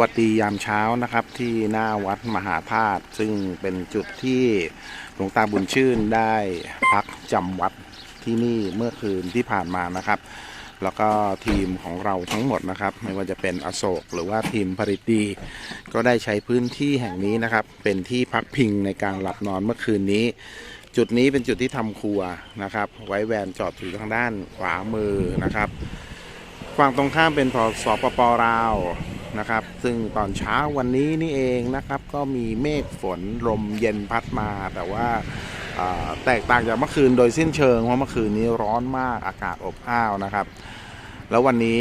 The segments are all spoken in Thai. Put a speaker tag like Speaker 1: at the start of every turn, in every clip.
Speaker 1: วัสดียามเช้านะครับที่หน้าวัดมหาธาตุซึ่งเป็นจุดที่หลวงตาบุญชื่นได้พักจำวัดที่นี่เมื่อคืนที่ผ่านมานะครับ แล้วก็ทีมของเราทั้งหมดนะครับ ไม่ว่าจะเป็นอโศกหรือว่าทีมผลิตดี ก็ได้ใช้พื้นที่แห่งนี้นะครับ เป็นที่พักพิงในการหลับนอนเมื่อคืนนี้ จุดนี้เป็นจุดที่ทำครัวนะครับ ไว้แวนจอดอยู่ทางด้านขวามือนะครับฝั่งตรงข้ามเป็นพอสปปลาว นะครับ ซึ่งตอนเช้าวันนี้นี่เองนะครับ ก็มีเมฆฝนลมเย็นพัดมา แต่ว่าแตกต่างจากเมื่อคืนโดยสิ้นเชิงเพราะเมื่อคืนนี้ร้อนมากอากาศอบอ้าวนะครับ แล้ววันนี้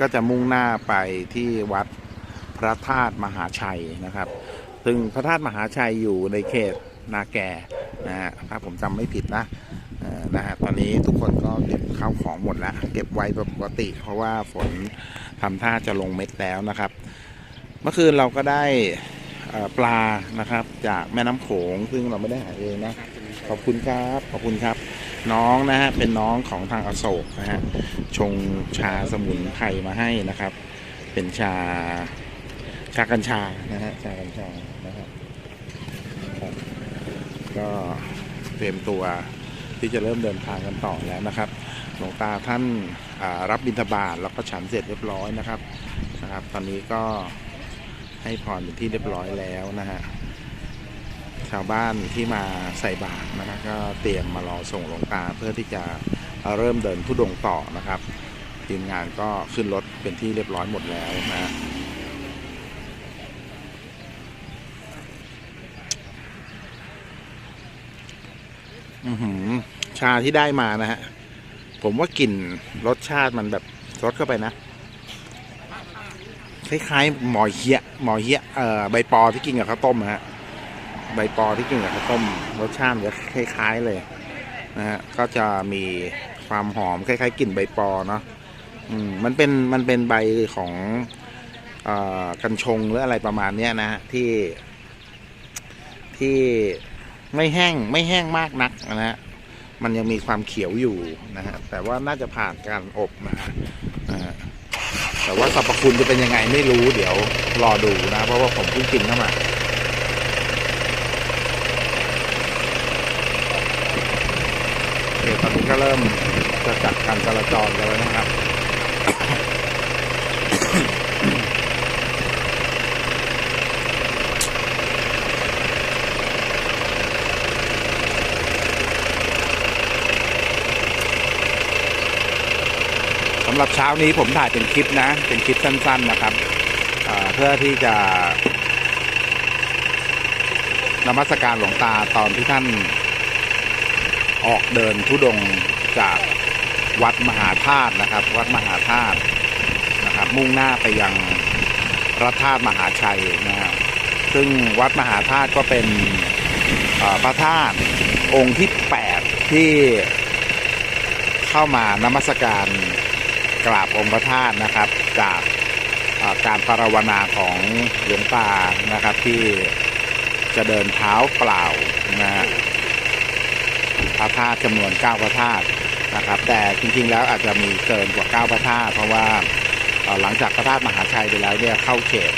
Speaker 1: ก็จะมุ่งหน้าไปที่วัดพระธาตุมหาชัยนะครับ ซึ่งพระธาตุมหาชัยอยู่ในเขตนาแก่นะฮะถ้าผมจำไม่ผิดนะ นะฮะตอนนี้ทุกคนก็เก็บข้าวของหมดแล้ว เก็บไว้ปกติ เพราะว่าฝนทำท่าจะลงเม็ดแล้วนะครับ เมื่อคืนเราก็ได้ปลานะครับ จากแม่น้ำโขง ซึ่งเราไม่ได้หาเองนะขอบคุณครับขอบคุณครับ น้องนะฮะเป็นน้องของทางอโศกนะฮะชงชาสมุนไพรมาให้นะครับ เป็นชาชากัญชานะฮะชากัญชานะครับก็เตรียมตัว ที่จะเริ่มเดินทางกันต่อแล้วนะครับหลวงตาท่านรับบิณฑบาตแล้วก็ฉันเสร็จเรียบร้อยนะครับนะครับ ตอนนี้ก็ให้พรเป็นที่เรียบร้อยแล้วนะฮะชาวบ้านที่มาใส่บาตรนะครับก็เตรียมมารอส่งหลวงตาเพื่อที่จะเริ่มเดินทุดงต่อนะครับทีมงานก็ขึ้นรถเป็นที่เรียบร้อยหมดแล้วนะ อือหือ ชาที่ได้มานะฮะ ผมว่ากลิ่นรสชาติมันแบบรสเข้าไปนะ คล้ายๆหมอเฮียหมอเฮียเอ่อใบปอที่กินกับข้าวต้มนะฮะ ใบปอที่กินกับข้าวต้ม รสชาติมันจะคล้าย ๆเลยนะฮะ ก็จะมีความหอมคล้ายๆกลิ่นใบปอเนาะอืมมันเป็นมันเป็นใบของเอ่อกัญชงหรืออะไรประมาณเนี้ยนะฮะที่ที่ ไม่แห้งไม่แห้งมากนักนะฮะมันยังมีความเขียวอยู่นะฮะแต่ว่าน่าจะผ่านการอบมานะฮะแต่ว่าสรรพคุณจะเป็นยังไงไม่รู้เดี๋ยวรอดูนะ เพราะว่าผมเพิ่งกินเข้ามาโอเคตอนนี้ก็เริ่มจะจัดการจราจรกันแล้วนะครับำหรับเช้านี้ผมถ่ายเป็นคลิปนะ เป็นคลิปสั้น ๆนะครับเเพื่อที่จะนมัสการหลวงตาตอนที่ท่านออกเดินทุดงจากวัดมหาธาตุนะครับ วัดมหาธาตุนะครับ มุ่งหน้าไปยังพระธาตุมหาชัยนะฮะซึ่งวัดมหาธาตุก็เป็นพระธาตุองค์ที่ 8 ที่เข้ามานมัสการ กราบองค์พระธาตุนะครับ จากการปรารวนาของหลวงตานะครับที่จะเดินเท้าเปล่านะฮะพระธาตุจำนวน 9 พระธาตุนะครับ แต่จริงๆแล้วอาจจะมีเกินกว่า 9 พระธาตุเพราะว่าหลังจากพระธาตุมหาชัยไปแล้วเนี่ยเข้าเขต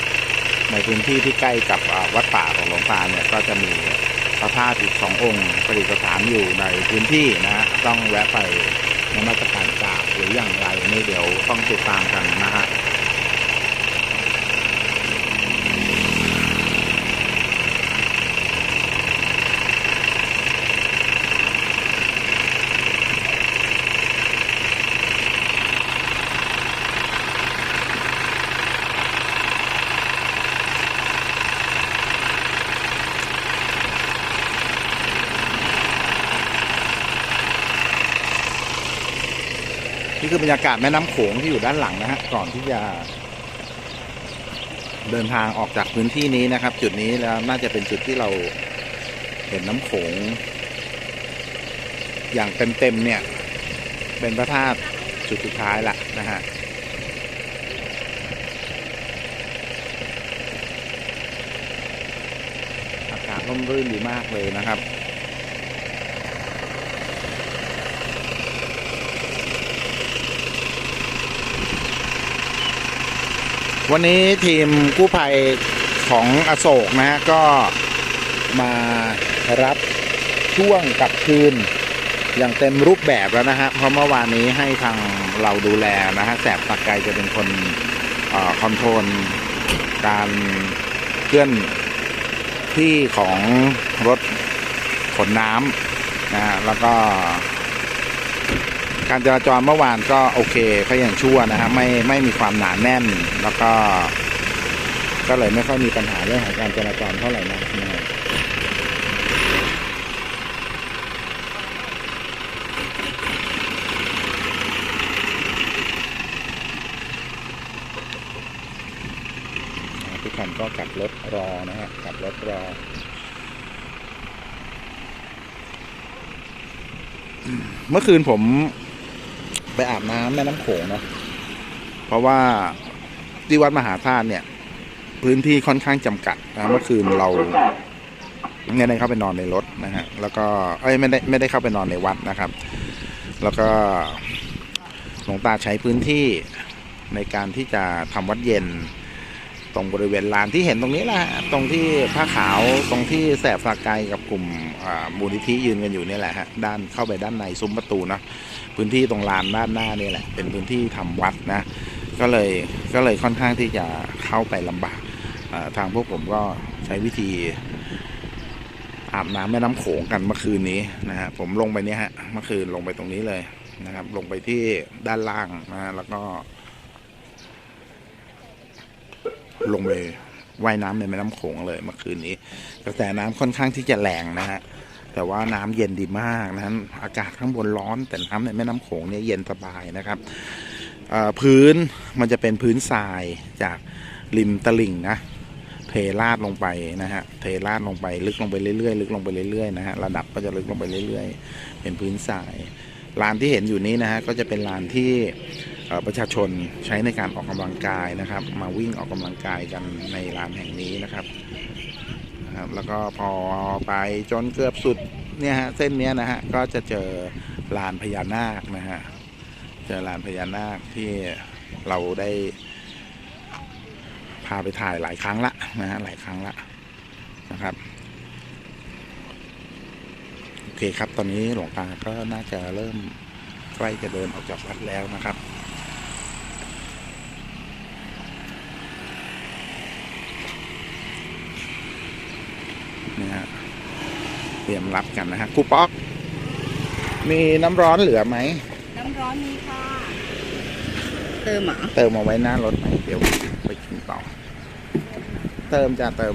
Speaker 1: ในพื้นที่ที่ใกล้กับวัดป่าของหลวงตาเนี่ยก็จะมีพระธาตุอีกสององค์ประดิษฐานอยู่ในพื้นที่นะฮะต้องแวะไปนมัสการกราร อย่างไรนี่เดี๋ยวต้องติดตามกันนะฮะ นี่คื อบรรยากาศแม่น้ำโขงที่อยู่ด้านหลังนะฮะก่อนที่จะ เดินทางออกจากพื้นที่นี้นะครับ จุดนี้แล้วน่าจะเป็นจุดที่เราเห็นน้ำโขง อย่างเต็มๆเนี่ย เป็นพระธาตุจุดสุดท้ายละนะฮะอากาศร่มรื่นดีมากเลยนะครับ วันนี้ทีมกู้ภัยของอโศกนะฮะก็มารับช่วงกลับคืน อย่างเต็มรูปแบบแล้วนะฮะเพราะเมื่อวานนี้ให้ทางเราดูแลนะฮะแสบตะไกจะเป็นคนออคอนโทรลการเคลื่อนที่ของรถขนน้ำนะฮะแล้วก็ การจราจรเมื่อวานก็โอเคก็ยังชั่วนะฮะไม่ไม่มีความหนาแน่น แล้วก็ ก็เลยไม่ค่อยมีปัญหาเรื่องของการจราจรเท่าไหร่นักนะทุกคนก็กลับรถรอนะฮะกลับรถรอเมื่อคืนผม ไปอาบน้ำแม่น้ำโขงเนะเพราะว่าที่วัดมหาธาตุเนี่ย พื้นที่ค่อนข้างจำกัดนะเมื่อคืนเราไม่ได้เข้าไปนอนในรถนะฮะ แล้วก็เอ้ยไม่ได้ไม่ได้เข้าไปนอนในวัดนะครับ แล้วก็หลวงตาใช้พื้นที่ในการที่จะทำวัดเย็น ตรงบริเวณลานที่เห็นตรงนี้แหละตรงที่ผ้าขาวตรงที่แสบสากายกับกลุ่มมูลนิธิยืนกันอยู่นี่แหละฮะด้านเข้าไปด้านในซุ้มประตูเนะ พื้นที่ตรงลานด้านหน้านี่แหละ เป็นพื้นที่ทำวัดนะ ก็เลยก็เลยค่อนข้างที่จะเข้าไปลำบากทางพวกผมก็ใช้วิธีอาบน้ำแม่น้ำโขงกันเมื่อคืนนี้นะฮะผมลงไปเนี่ยฮะเมื่อคืนลงไปตรงนี้เลยนะครับ ลงไปที่ด้านล่างนะฮะแล้วก็ ลงไปว่ายน้ำในแม่น้ำโขงเลยเมื่อคืนนี้กระแสน้ำค่อนข้างที่จะแรงนะฮะ แต่ว่าน้ำเย็นดีมากนะฮะอากาศข้างบนร้อน แต่น้ำในแม่น้ำโขงเนี่ยเย็นสบายนะครับพื้นมันจะเป็นพื้นทรายจากริมตลิ่งนะเทราดลงไปนะฮะเทราดลงไปลึกลงไปเรื่อยๆลึกลงไปเรื่อยๆนะฮะระดับก็จะลึกลงไปเรื่อยๆ เป็นพื้นทรายลานที่เห็นอยู่นี้นะฮะก็จะเป็นลานที่ประชาชนใช้ในการออกกำลังกายนะครับ มาวิ่งออกกำลังกายกันในลานแห่งนี้นะครับ นะครับ แล้วก็พอไปจนเกือบสุดเนี่ยฮะเส้นเนี้ยนะฮะก็จะเจอลานพญานาคนะฮะเจอลานพญานาคที่เราได้พาไปถ่ายหลายครั้งละนะฮะหลายครั้งละนะครับโอเคครับตอนนี้หลวงตาก็น่าจะเริ่มใกล้จะเดินออกจากวัดแล้วนะครับ นี่ฮะเต รียมรับกันนะฮะครูป๊อก มีน้ำร้อนเหลือไหม
Speaker 2: น้ำร้อนมีค่ะ เติมเหรอ
Speaker 1: เติมเอาไว้หน้ารถไหมเดี๋ยวไปกินต่อ เติมจะเติม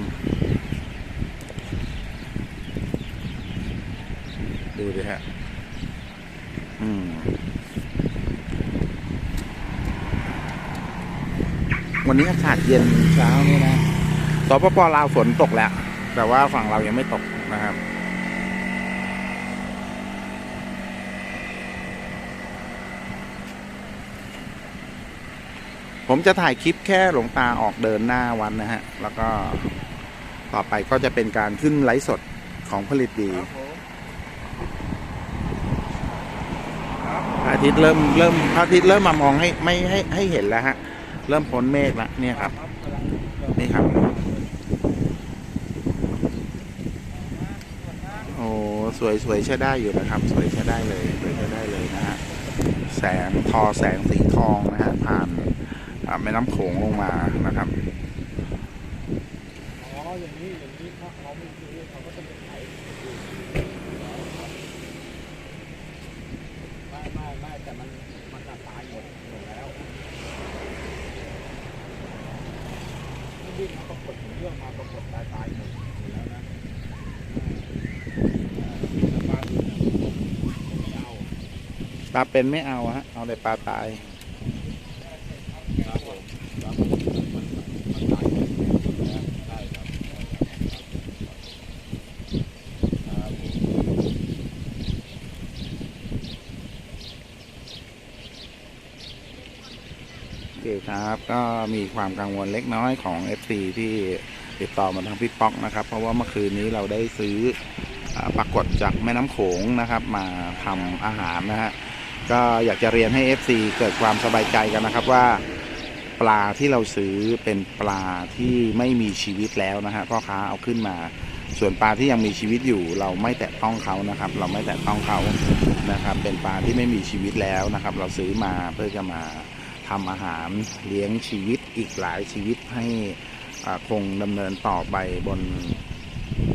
Speaker 1: ดูดิฮะ อืม วันนี้อากาศเย็นเช้านี้นะสปปลาวฝนตกแล้ว แต่ว่าฝั่งเรายังไม่ตกนะครับ ผมจะถ่ายคลิปแค่หลวงตาออกเดินหน้าวันนะฮะ แล้วก็ต่อไปก็จะเป็นการขึ้นไลฟ์สดของผลิตดีพระอาทิตย์เริ่มเริ่มพระอาทิตย์เริ่มมามองให้ไม่ให้ให้เห็นแล้วฮะ เริ่มพ้นเมฆแล้วเนี่ยครับ นี่ครับ โอ้สวยสวยใช้ได้อยู่นะครับ สวยใช้ได้เลยสวยใช้ได้เลยนะฮะ แสงทอแสงสีทองนะฮะผ่าน อ่าแม่น้ำโขงลงมานะครับ
Speaker 3: อ๋ออย่างนี้อย่างนี้ถ้าเขาไม่ซื้อเขาก็ต้องไปขายไม่ไม่ไม่แต่มันมันจะตายหมดหมดแล้วนี่วิ่งมาประกฏถึงเรื่องมาประกฏตายตายหมดหมดแล้วนะแต่บ้านอื่นน่ะไม่เอา
Speaker 1: ปลาเป็นไม่เอาฮะเอาแต่ปลาตาย
Speaker 3: ครับผมครับผมมันมันตายหมดแล้วใช่ครับครับผม
Speaker 1: ครับ ก็มีความกังวลเล็กน้อยของ FC ที่ติดต่อมาทางพี่ป๊อกนะครับ เพราะว่าเมื่อคืนนี้เราได้ซื้ออาปรากฏจากแม่น้ำโขงนะครับ มาทำอาหารนะฮะก็อยากจะเรียนให้ FC เกิดความสบายใจกันนะครับว่าปลาที่เราซื้อเป็นปลาที่ไม่มีชีวิตแล้วนะฮะพ่อค้าเอาขึ้นมา ส่วนปลาที่ยังมีชีวิตอยู่ เราไม่แตะต้องเขานะครับ เราไม่แตะต้องเขานะครับ เป็นปลาที่ไม่มีชีวิตแล้วนะครับ เราซื้อมาเพื่อจะมา ทำอาหารเลี้ยงชีวิตอีกหลายชีวิตให้คงดำเนินต่อไปบน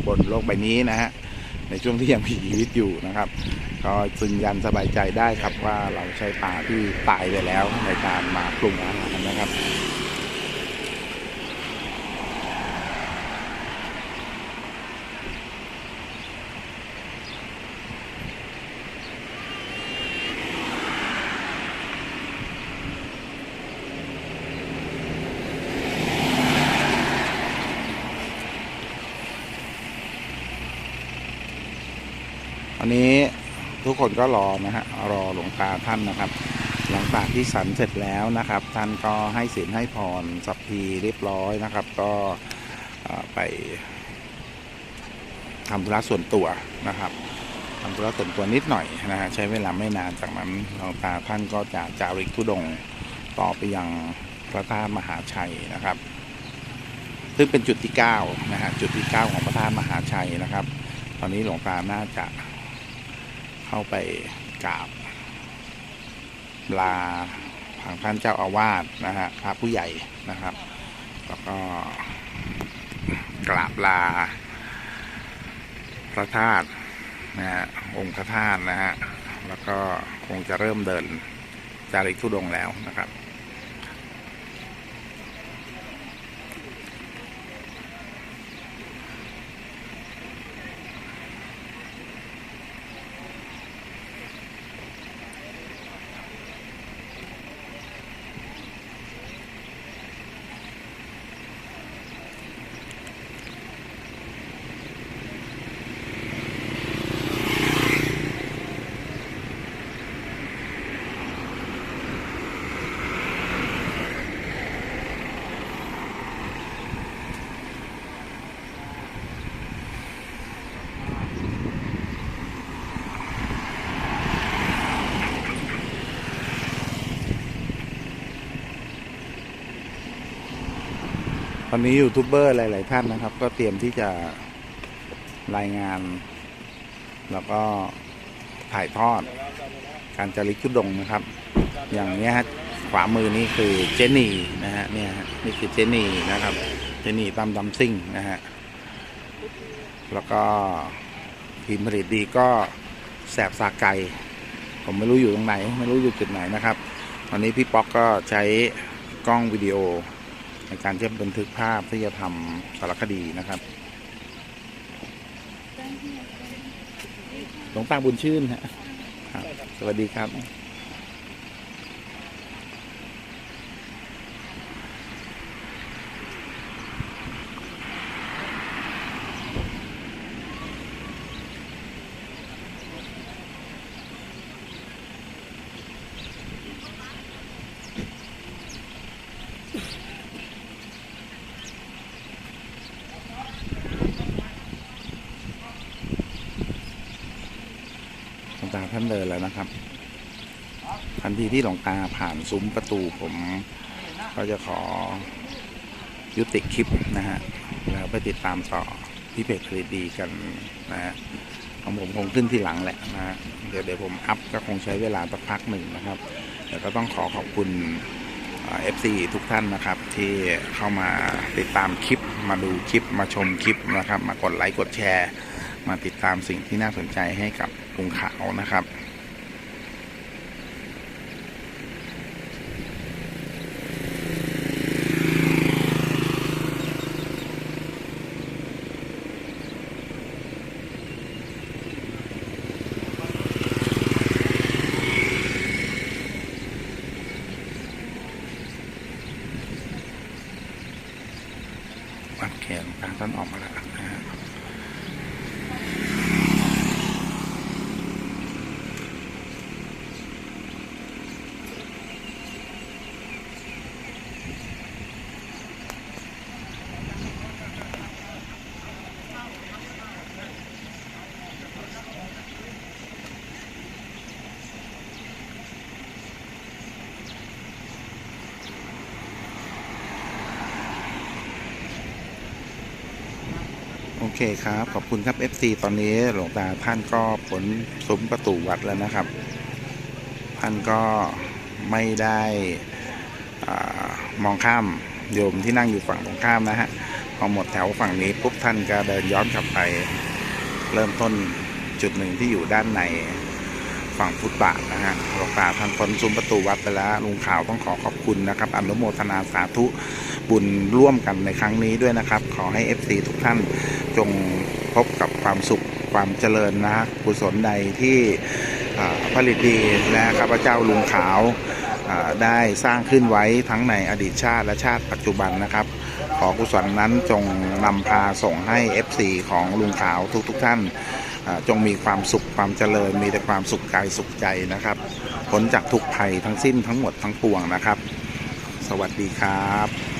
Speaker 1: บนโลกใบนี้นะฮะในช่วงที่ยังมีชีวิตอยู่นะครับ ก็ยืนยันสบายใจได้ครับว่าเราใช้ปลาที่ตายไปแล้วในการมาปรุงอาหารนะครับ วั นี้ทุกคนก็รอนะฮะรอหลวงตาท่านนะครับ หลังจากที่สันเสร็จแล้วนะครับ ท่านก็ให้ศีลให้พรสัพพีเรียบร้อยนะครับ ก็ไปทำธุระส่วนตัวนะครับทำธุระส่วนตัวนิดหน่อยนะฮะใช้เวลาไม่นานจากนั้นหลวงตาท่านก็จะจาริกธุดงต่อไปยังพระธาตุมหาชัยนะครับ ซึ่งเป็นจุดที่9นะฮะจุดที่ 9 ของพระธาตุมหาชัยนะครับ ตอนนี้หลวงตาน่าจะ เข้าไปกราบลาทางท่านเจ้าอาวาสนะฮะพระผู้ใหญ่นะครับ แล้วก็กราบลา พระธาตุนะฮะองค์พระธาตุนะฮะแล้วก็คงจะเริ่มเดินจาริกธุดงแล้วนะครับ ตอนนี้ยูทูบเบอร์หลาย ๆ ท่านนะครับ ก็เตรียมที่จะรายงาน แล้วก็ถ่ายทอด การจาริกทุดงนะครับ อย่างเนี้ยฮะขวามือนี่คือเจนี่นะฮะเนี่ยฮะนี่คือเจนี่นะครับ เจนี่ตามดำซิ่งนะฮะแล้วก็ทีมผลิตดีก็แสบสาไก่ผมไม่รู้อยู่ตรงไหน ไม่รู้อยู่จุดไหนนะครับวันนี้พี่ป๊อกก็ใช้กล้องวิดีโอ ในการที่จะบันทึกภาพที่จะทำสารคดีนะครับหลวงตาบุญชื่นฮะครับสวัสดีครับ ตาท่านเดินแล้วนะครับ ทันทีที่หลวงตาผ่านซุ้มประตูผมก็จะขอยุติคลิปนะฮะแล้วไปติดตามต่อที่เพจผลิตดีกันนะฮะของผมคงขึ้นที่หลังแหละนะฮะเดี๋ยวเดี๋ยวผมอัพก็คงใช้เวลาสักพักหนึ่งนะครับแต่ก็ต้องขอขอบคุณเอฟซีทุกท่านนะครับ ที่เข้ามาติดตามคลิปมาดูคลิปมาชมคลิปนะครับ มากดไลค์กดแชร์ มาติดตามสิ่งที่น่าสนใจให้กับกรุงขาวนะครับ เคครับ ขอบคุณครับ FC ตอนนี้หลวงตาท่านก็ผลซุ้มประตูวัดแล้วนะครับ ท่านก็ไม่ได้อมองข้ามโยมที่นั่งอยู่ฝั่งตรงข้ามนะฮะพอหมดแถวฝั่งนี้ปุ๊บท่านก็เดินย้อนกลับไป เริ่มต้นจุดหนึ่งที่อยู่ด้านในฝั่งฟุตบาทนะฮะหลวงตาท่านพ้นซุ้มประตูวัดไปแล้วลุงข่าวต้องขอขอบคุณนะครับอนุโมทนาสาธุบุญร่วมกันในครั้งนี้ด้วยนะครับ ขอให้ FC ทุกท่าน จงพบกับความสุขความเจริญนะกุศลใดที่ผลิตดีและข้าพเจ้าลุงขาวได้สร้างขึ้นไว้ทั้งในอดีตชาติและชาติปัจจุบันนะครับ ขอกุศลนั้นจงนำพาส่งให้ FC ของลุงขาวทุกๆทท่านจงมีความสุขความเจริญ มีแต่ความสุขกายสุขใจนะครับพ้นจากทุกภัยทั้งสิ้นทั้งหมดทั้งปวงนะครับ สวัสดีครับ